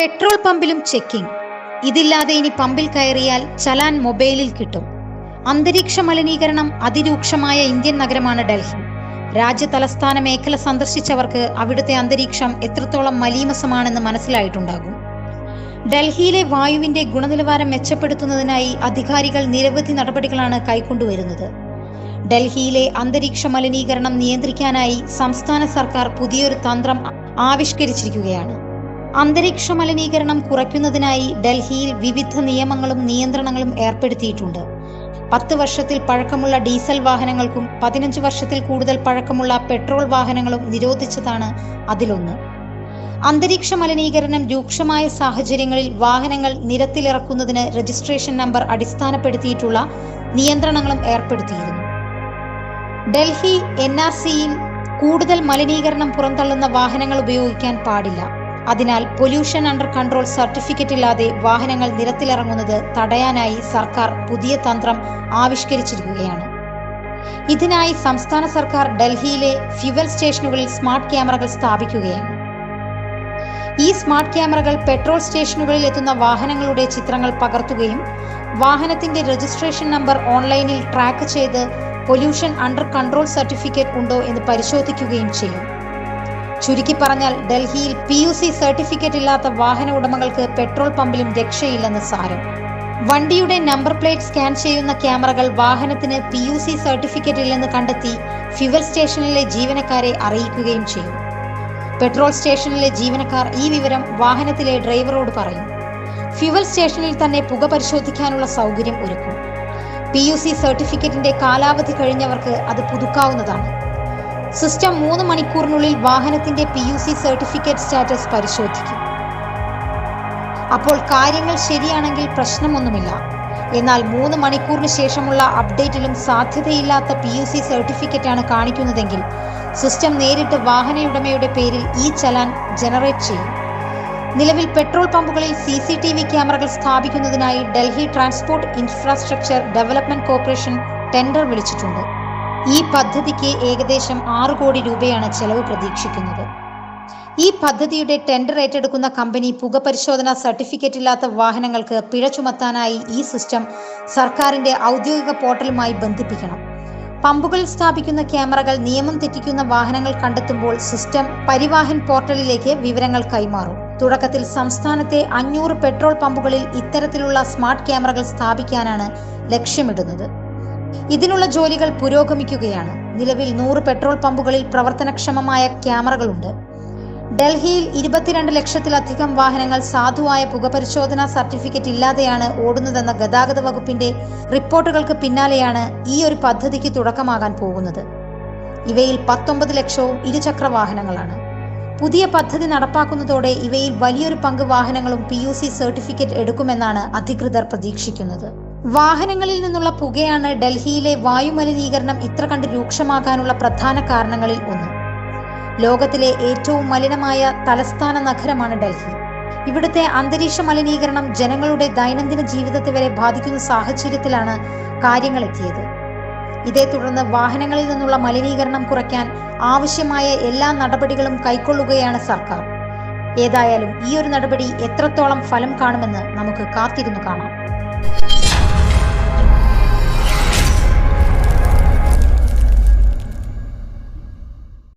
Petrol പമ്പിലും checking. ഇതില്ലാതെ ഇനി പമ്പിൽ കയറിയാൽ ചലാൻ മൊബൈലിൽ കിട്ടും. അന്തരീക്ഷ മലിനീകരണം അതിരൂക്ഷമായ ഇന്ത്യൻ നഗരമാണ് ഡൽഹി. രാജ്യ തലസ്ഥാന മേഖല സന്ദർശിച്ചവർക്ക് അവിടുത്തെ അന്തരീക്ഷം എത്രത്തോളം മലീമസമാണെന്ന് മനസ്സിലായിട്ടുണ്ടാകും. ഡൽഹിയിലെ വായുവിന്റെ ഗുണനിലവാരം മെച്ചപ്പെടുത്തുന്നതിനായി അധികാരികൾ നിരവധി നടപടികളാണ് കൈക്കൊണ്ടുവരുന്നത്. ഡൽഹിയിലെ അന്തരീക്ഷ മലിനീകരണം നിയന്ത്രിക്കാനായി സംസ്ഥാന സർക്കാർ പുതിയൊരു തന്ത്രം ആവിഷ്കരിച്ചിരിക്കുകയാണ്. അന്തരീക്ഷ മലിനീകരണം കുറയ്ക്കുന്നതിനായി ഡൽഹിയിൽ വിവിധ നിയമങ്ങളും നിയന്ത്രണങ്ങളും ഏർപ്പെടുത്തിയിട്ടുണ്ട്. പത്ത് വർഷത്തിൽ പഴക്കമുള്ള ഡീസൽ വാഹനങ്ങൾക്കും പതിനഞ്ച് വർഷത്തിൽ കൂടുതൽ പഴക്കമുള്ള പെട്രോൾ വാഹനങ്ങളും നിരോധിച്ചതാണ് അതിലൊന്ന്. അന്തരീക്ഷ മലിനീകരണം രൂക്ഷമായ സാഹചര്യങ്ങളിൽ വാഹനങ്ങൾ നിരത്തിലിറക്കുന്നതിന് രജിസ്ട്രേഷൻ നമ്പർ അടിസ്ഥാനപ്പെടുത്തിയിട്ടുള്ള നിയന്ത്രണങ്ങളും ഏർപ്പെടുത്തിയിരുന്നു. ഡൽഹി എൻ കൂടുതൽ മലിനീകരണം പുറന്തള്ളുന്ന വാഹനങ്ങൾ ഉപയോഗിക്കാൻ പാടില്ല. അതിനാൽ പൊല്യൂഷൻ അണ്ടർ കൺട്രോൾ സർട്ടിഫിക്കറ്റ് ഇല്ലാതെ വാഹനങ്ങൾ നിരത്തിലിറങ്ങുന്നത് തടയാനായി സർക്കാർ പുതിയ തന്ത്രം ആവിഷ്കരിച്ചിരിക്കുകയാണ്. ഇതിനായി സംസ്ഥാന സർക്കാർ ഡൽഹിയിലെ ഫ്യുവൽ സ്റ്റേഷനുകളിൽ സ്മാർട്ട് ക്യാമറകൾ സ്ഥാപിക്കുകയാണ്. ഈ സ്മാർട്ട് ക്യാമറകൾ പെട്രോൾ സ്റ്റേഷനുകളിൽ എത്തുന്ന വാഹനങ്ങളുടെ ചിത്രങ്ങൾ പകർത്തുകയും വാഹനത്തിന്റെ രജിസ്ട്രേഷൻ നമ്പർ ഓൺലൈനിൽ ട്രാക്ക് ചെയ്ത് പൊല്യൂഷൻ അണ്ടർ കൺട്രോൾ സർട്ടിഫിക്കറ്റ് ഉണ്ടോ എന്ന് പരിശോധിക്കുകയും ചെയ്യും. ചുരുക്കി പറഞ്ഞാൽ ഡൽഹിയിൽ പി യു സി സർട്ടിഫിക്കറ്റ് ഇല്ലാത്ത വാഹന ഉടമകൾക്ക് പെട്രോൾ പമ്പിലും രക്ഷയില്ലെന്ന് സാരം. വണ്ടിയുടെ നമ്പർ പ്ലേറ്റ് സ്കാൻ ചെയ്യുന്ന ക്യാമറകൾ വാഹനത്തിന് പി യു സി സർട്ടിഫിക്കറ്റ് ഇല്ലെന്ന് കണ്ടെത്തി ഫ്യുവൽ സ്റ്റേഷനിലെ ജീവനക്കാരെ അറിയിക്കുകയും ചെയ്യും. പെട്രോൾ സ്റ്റേഷനിലെ ജീവനക്കാർ ഈ വിവരം വാഹനത്തിലെ ഡ്രൈവറോട് പറയും. ഫ്യുവൽ സ്റ്റേഷനിൽ തന്നെ പുക പരിശോധിക്കാനുള്ള സൗകര്യം ഒരുക്കും. പി യു സി സർട്ടിഫിക്കറ്റിന്റെ കാലാവധി കഴിഞ്ഞവർക്ക് അത് പുതുക്കാവുന്നതാണ്. സിസ്റ്റം മൂന്ന് മണിക്കൂറിനുള്ളിൽ വാഹനത്തിന്റെ P U C certificate status പരിശോധിക്കും. അപ്പോൾ കാര്യങ്ങൾ ശരിയാണെങ്കിൽ പ്രശ്നമൊന്നുമില്ല. എന്നാൽ മൂന്ന് മണിക്കൂറിന് ശേഷമുള്ള അപ്ഡേറ്റിലും സാധ്യതയില്ലാത്ത പി യു സി സർട്ടിഫിക്കറ്റ് ആണ് കാണിക്കുന്നതെങ്കിൽ സിസ്റ്റം നേരിട്ട് വാഹനയുടമയുടെ പേരിൽ ഈ ചലാൻ ജനറേറ്റ് ചെയ്യും. നിലവിൽ പെട്രോൾ പമ്പുകളിൽ സി സി ടി വി ക്യാമറകൾ സ്ഥാപിക്കുന്നതിനായി Delhi transport infrastructure development corporation tender വിളിച്ചിട്ടുണ്ട്. ഈ പദ്ധതിക്ക് ഏകദേശം ആറ് കോടി രൂപയാണ് ചെലവ് പ്രതീക്ഷിക്കുന്നത്. ഈ പദ്ധതിയുടെ ടെൻഡർ ഏറ്റെടുക്കുന്ന കമ്പനി പുക പരിശോധന സർട്ടിഫിക്കറ്റ് ഇല്ലാത്ത വാഹനങ്ങൾക്ക് പിഴ ചുമത്താനായി ഈ സിസ്റ്റം സർക്കാരിന്റെ ഔദ്യോഗിക പോർട്ടലുമായി ബന്ധിപ്പിക്കണം. പമ്പുകൾ സ്ഥാപിക്കുന്ന ക്യാമറകൾ നിയമം തെറ്റിക്കുന്ന വാഹനങ്ങൾ കണ്ടെത്തുമ്പോൾ സിസ്റ്റം പരിവാഹൻ പോർട്ടലിലേക്ക് വിവരങ്ങൾ കൈമാറും. തുടക്കത്തിൽ സംസ്ഥാനത്തെ അഞ്ഞൂറ് പെട്രോൾ പമ്പുകളിൽ ഇത്തരത്തിലുള്ള സ്മാർട്ട് ക്യാമറകൾ സ്ഥാപിക്കാനാണ് ലക്ഷ്യമിടുന്നത്. ഇതിനുള്ള ജോലികൾ പുരോഗമിക്കുകയാണ്. നിലവിൽ നൂറ് പെട്രോൾ പമ്പുകളിൽ പ്രവർത്തനക്ഷമമായ ക്യാമറകളുണ്ട്. ഡൽഹിയിൽ ഇരുപത്തിരണ്ട് ലക്ഷത്തിലധികം വാഹനങ്ങൾ സാധുവായ പുകപരിശോധനാ സർട്ടിഫിക്കറ്റ് ഇല്ലാതെയാണ് ഓടുന്നതെന്ന ഗതാഗത വകുപ്പിന്റെ റിപ്പോർട്ടുകൾക്ക് പിന്നാലെയാണ് ഈ ഒരു പദ്ധതിക്ക് തുടക്കമാകാൻ പോകുന്നത്. ഇവയിൽ പത്തൊമ്പത് ലക്ഷവും ഇരുചക്ര വാഹനങ്ങളാണ്. പുതിയ പദ്ധതി നടപ്പാക്കുന്നതോടെ ഇവയിൽ വലിയൊരു പങ്ക് വാഹനങ്ങളും പി സർട്ടിഫിക്കറ്റ് എടുക്കുമെന്നാണ് അധികൃതർ പ്രതീക്ഷിക്കുന്നത്. വാഹനങ്ങളിൽ നിന്നുള്ള പുകയാണ് ഡൽഹിയിലെ വായുമലിനീകരണം ഇത്ര കണ്ട് രൂക്ഷമാകാനുള്ള പ്രധാന കാരണങ്ങളിൽ ഒന്ന്. ലോകത്തിലെ ഏറ്റവും മലിനമായ തലസ്ഥാന നഗരമാണ് ഡൽഹി. ഇവിടുത്തെ അന്തരീക്ഷ മലിനീകരണം ജനങ്ങളുടെ ദൈനംദിന ജീവിതത്തെ വരെ ബാധിക്കുന്ന സാഹചര്യത്തിലാണ് കാര്യങ്ങൾ എത്തിയത്. ഇതേ തുടർന്ന് വാഹനങ്ങളിൽ നിന്നുള്ള മലിനീകരണം കുറയ്ക്കാൻ ആവശ്യമായ എല്ലാ നടപടികളും കൈക്കൊള്ളുകയാണ് സർക്കാർ. ഏതായാലും ഈ ഒരു നടപടി എത്രത്തോളം ഫലം കാണുമെന്ന് നമുക്ക് കാത്തിരുന്നു കാണാം.